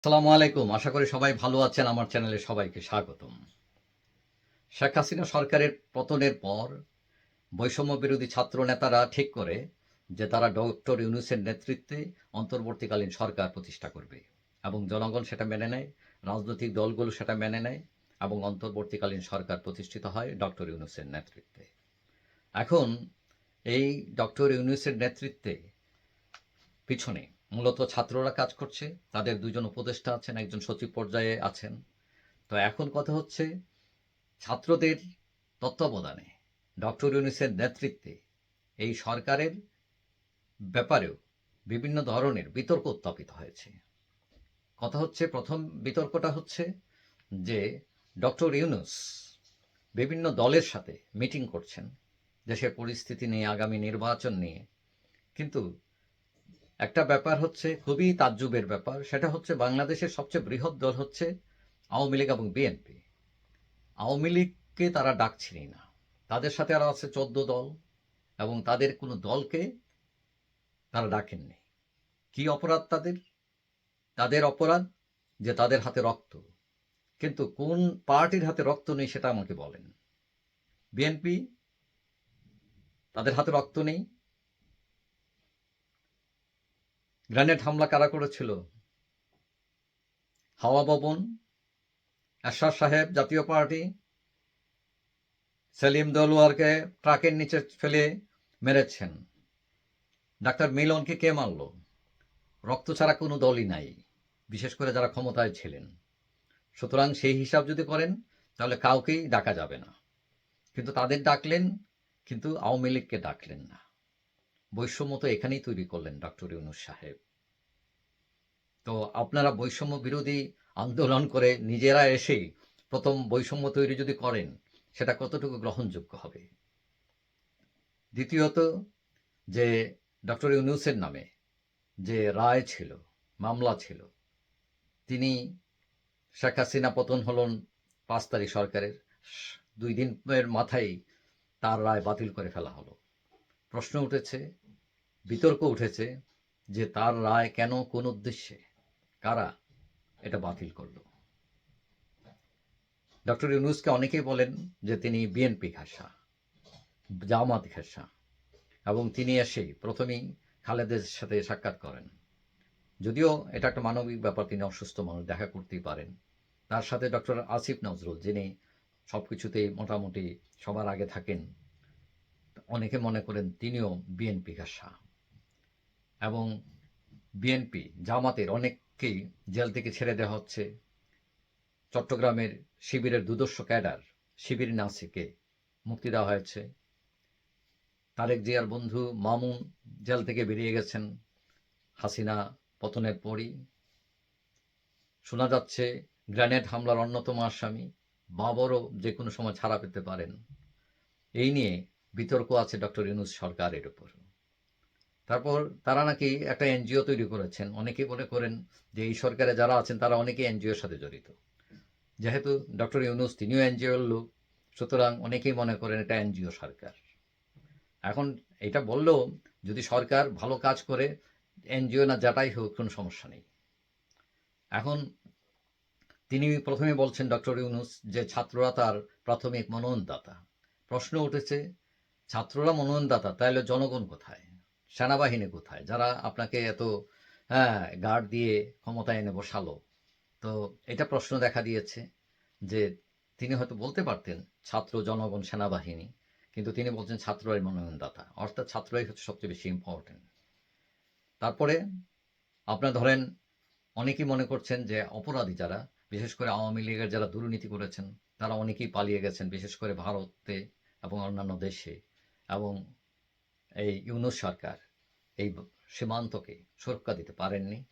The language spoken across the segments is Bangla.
আসসালামু আলাইকুম। আশা করি সবাই ভালো আছেন। আমার চ্যানেলে সবাইকে স্বাগতম। শেখ হাসিনা সরকারের পতনের পর বৈষম্য বিরোধী ছাত্র নেতারা ঠিক করে যে তারা ডক্টর ইউনুসের নেতৃত্বে অন্তর্বর্তীকালীন সরকার প্রতিষ্ঠা করবে এবং জনগণ সেটা মেনে নেয়, রাজনৈতিক দলগুলো সেটা মেনে নেয় এবং অন্তর্বর্তীকালীন সরকার প্রতিষ্ঠিত হয় ডক্টর ইউনুসের নেতৃত্বে। এখন এই ডক্টর ইউনুসের নেতৃত্বে পিছনে মূলত ছাত্ররা কাজ করছে, তাদের দুজন উপদেষ্টা আছেন, একজন সচিব পর্যায়ে আছেন। তো এখন কথা হচ্ছে, ছাত্রদের তত্ত্বাবধানে ডক্টর ইউনিসের নেতৃত্বে এই সরকারের ব্যাপারেও বিভিন্ন ধরনের বিতর্ক উত্থাপিত হয়েছে। কথা হচ্ছে, প্রথম বিতর্কটা হচ্ছে যে ডক্টর ইউনুস বিভিন্ন দলের সাথে মিটিং করছেন, দেশের পরিস্থিতি নিয়ে, আগামী নির্বাচন নিয়ে। কিন্তু একটা ব্যাপার হচ্ছে খুবই তাজ্জুবের ব্যাপার, সেটা হচ্ছে বাংলাদেশের সবচেয়ে বৃহৎ দল হচ্ছে আওয়ামী লীগ এবং বিএনপি। আওয়ামী লীগকে তারা ডাকছিলই না। তাদের সাথে আরও আছে চোদ্দ দল এবং তাদের কোনো দলকে তারা ডাকেননি। কি অপরাধ তাদের? তাদের অপরাধ যে তাদের হাতে রক্ত। কিন্তু কোন পার্টির হাতে রক্ত নেই সেটা আমাকে বলেন। বিএনপি তাদের হাতে রক্ত নেই। গ্রেনেড হামলা কারা করেছিল? হাওয়া ভবন এরশাদ সাহেব জাতীয় পার্টি, সেলিম দলুয়ারকে ট্রাকের নিচে ফেলে মেরেছেন। ডাক্তার মিলনকে কে মারল? রক্ত ছাড়া কোনো দলই নাই, বিশেষ করে যারা ক্ষমতায় ছিলেন। সুতরাং সেই হিসাব যদি করেন, তাহলে কাউকেই ডাকা যাবে না। কিন্তু তাদের ডাকলেন, কিন্তু আওয়ামী লীগকে ডাকলেন না। বৈষম্য তো এখানেই তৈরি করলেন ডক্টর ইউনুস সাহেব। তো আপনারা বৈষম্য বিরোধী আন্দোলন করে নিজেরা এসেই প্রথম বৈষম্য তৈরি যদি করেন, সেটা কতটুকু গ্রহণযোগ্য হবে? দ্বিতীয়ত, যে ডক্টর ইউনুসের নামে যে রায় ছিল, মামলা ছিল, তিনি শেখ হাসিনা পতন হলেন পাঁচ তারিখ সরকারের, দুই দিনের মাথায় তার রায় বাতিল করে ফেলা হলো। প্রশ্ন উঠেছে বিতর্ক উঠেছে যে তার রায় কেন কোন উদ্দেশ্যে? কারা এটা বাতিল করল? ডক্টর ইউনুসকে অনেকেই বলেন যে তিনি বিএনপি ঘাসা, জামাত ঘাসা এবং তিনি এসে প্রথমেই খালেদের সাথে সাক্ষাৎ করেন। যদিও এটা একটা মানবিক ব্যাপার, তিনি অসুস্থ মানুষ, দেখা করতেই পারেন। তার সাথে ডক্টর আসিফ নজরুল, যিনি সব কিছুতেই মোটামুটি সবার আগে থাকেন, অনেকে মনে করেন তিনিও বিএনপি ঘাসা। এবং বিএনপি জামাতের অনেককেই জেল থেকে ছেড়ে দেওয়া হচ্ছে। চট্টগ্রামের শিবিরের দুদর্শ ক্যাডার শিবির নাসিকে মুক্তি দেওয়া হয়েছে। তারেক জিয়ার বন্ধু মামুন জেল থেকে বেরিয়ে গেছেন হাসিনা পতনের পরই। শোনা যাচ্ছে, গ্রেনেড হামলার অন্যতম আসামি বাবরও যে কোনো সময় ছাড়া পেতে পারেন। এই নিয়ে বিতর্ক আছে ডক্টর ইউনুস সরকারের উপর। তারপর তারা নাকি একটা এনজিও তৈরি করেছেন। অনেকেই মনে করেন যে এই সরকারে যারা আছেন, তারা অনেকেই এনজিওর সাথে জড়িত। যেহেতু ডক্টর ইউনুস তিনিও এনজিওর লোক, সুতরাং অনেকেই মনে করেন এটা এনজিও সরকার। এখন এটা বললেও যদি সরকার ভালো কাজ করে, এনজিও না যাটাই হোক, কোনো সমস্যা নেই। এখন তিনি প্রথমে বলছেন ডক্টর ইউনুস যে ছাত্ররা তার প্রাথমিক মনোনয়নদাতা। প্রশ্ন উঠেছে, ছাত্ররা মনোনয়নদাতা, তাহলে জনগণ কোথায়? সেনাবাহিনী কোথায়? যারা আপনাকে এত হ্যাঁ গার্ড দিয়ে ক্ষমতায় এনে বসালো। তো এটা প্রশ্ন দেখা দিয়েছে যে তিনি হয়তো বলতে পারতেন ছাত্র জনগণ সেনাবাহিনী, কিন্তু তিনি বলছেন ছাত্ররাই মনোনয়নদাতা। অর্থাৎ ছাত্ররাই হচ্ছে সবচেয়ে বেশি ইম্পর্টেন্ট তারপরে আপনার ধরেন অনেকেই মনে করছেন যে অপরাধী যারা, বিশেষ করে আওয়ামী লীগের যারা দুর্নীতি করেছেন, তারা অনেকেই পালিয়ে গেছেন, বিশেষ করে ভারতে এবং অন্যান্য দেশে। এবং এই ইউনুস সরকার এই সীমান্তকে সুরক্ষা দিতে পারেননি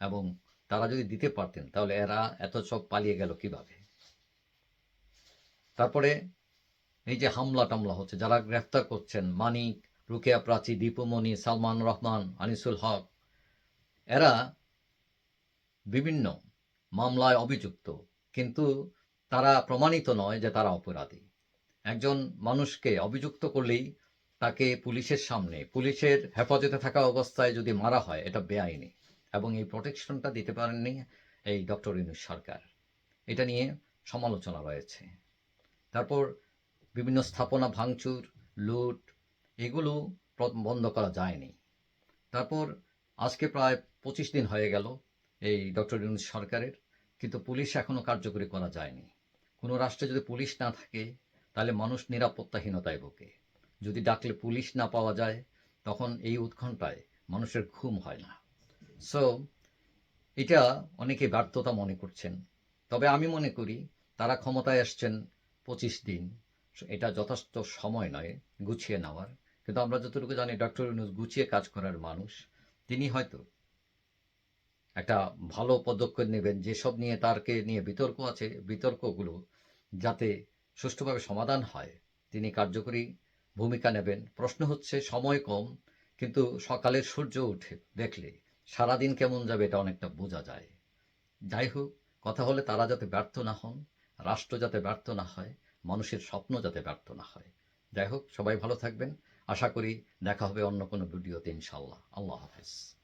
এবং তারা যদি দিতে পারতেন, তাহলে এরা এত সব পালিয়ে গেল কীভাবে? তারপরে এই যে হামলা টামলা হচ্ছে, যারা গ্রেফতার করছেন, মানিক, রুকেয়া প্রাচী দীপুমণি সালমান রহমান, আনিসুল হক, এরা বিভিন্ন মামলায় অভিযুক্ত, কিন্তু তারা প্রমাণিত নয় যে তারা অপরাধী। একজন মানুষকে অভিযুক্ত করলেই তাকে পুলিশের সামনে, পুলিশের হেফাজতে থাকা অবস্থায় যদি মারা হয়, এটা বেআইনি। এবং এই প্রোটেকশনটা দিতে পারেননি এই ডক্টর ইউনুস সরকার। এটা নিয়ে সমালোচনা রয়েছে। তারপর বিভিন্ন স্থাপনা ভাঙচুর, লুট, এগুলো বন্ধ করা যায়নি। তারপর আজকে প্রায় পঁচিশ দিন হয়ে গেল এই ডক্টর ইউনুস সরকারের, কিন্তু পুলিশ এখনও কার্যকরী করা যায়নি। কোনো রাষ্ট্রে যদি পুলিশ না থাকে, তাহলে মানুষ নিরাপত্তাহীনতায় ভোগে। যদি ডাকলে পুলিশ না পাওয়া যায়, তখন এই উৎকণ্ঠায় মানুষের ঘুম হয় না। সো এটা অনেকে ব্যর্থতা মনে করছেন। তবে আমি মনে করি, তারা ক্ষমতায় আসছেন পঁচিশ দিন। এটা যথেষ্ট সময় নয় গুছিয়ে নেওয়ার। কিন্তু আমরা যতটুকু জানি, ডক্টর ইউনুস গুছিয়ে কাজ করার মানুষ। তিনি হয়তো একটা ভালো পদক্ষেপ নেবেন যেসব নিয়ে তারকে নিয়ে বিতর্ক আছে। বিতর্কগুলো যাতে সুষ্ঠুভাবে সমাধান হয়, তিনি কার্যকরী ভূমিকা নেবেন। প্রশ্ন হচ্ছে, সময় কম, কিন্তু সকালের সূর্য উঠে দেখলে সারাদিন কেমন যাবে এটা অনেকটা বোঝা যায়। যাই হোক, কথা হলে তারা যাতে ব্যর্থ না হন, রাষ্ট্র যাতে ব্যর্থ না হয়, মানুষের স্বপ্ন যাতে ব্যর্থ না হয়। যাই হোক, সবাই ভালো থাকবেন। আশা করি দেখা হবে অন্য কোনো ভিডিওতে ইনশাল্লাহ আল্লাহ হাফেজ।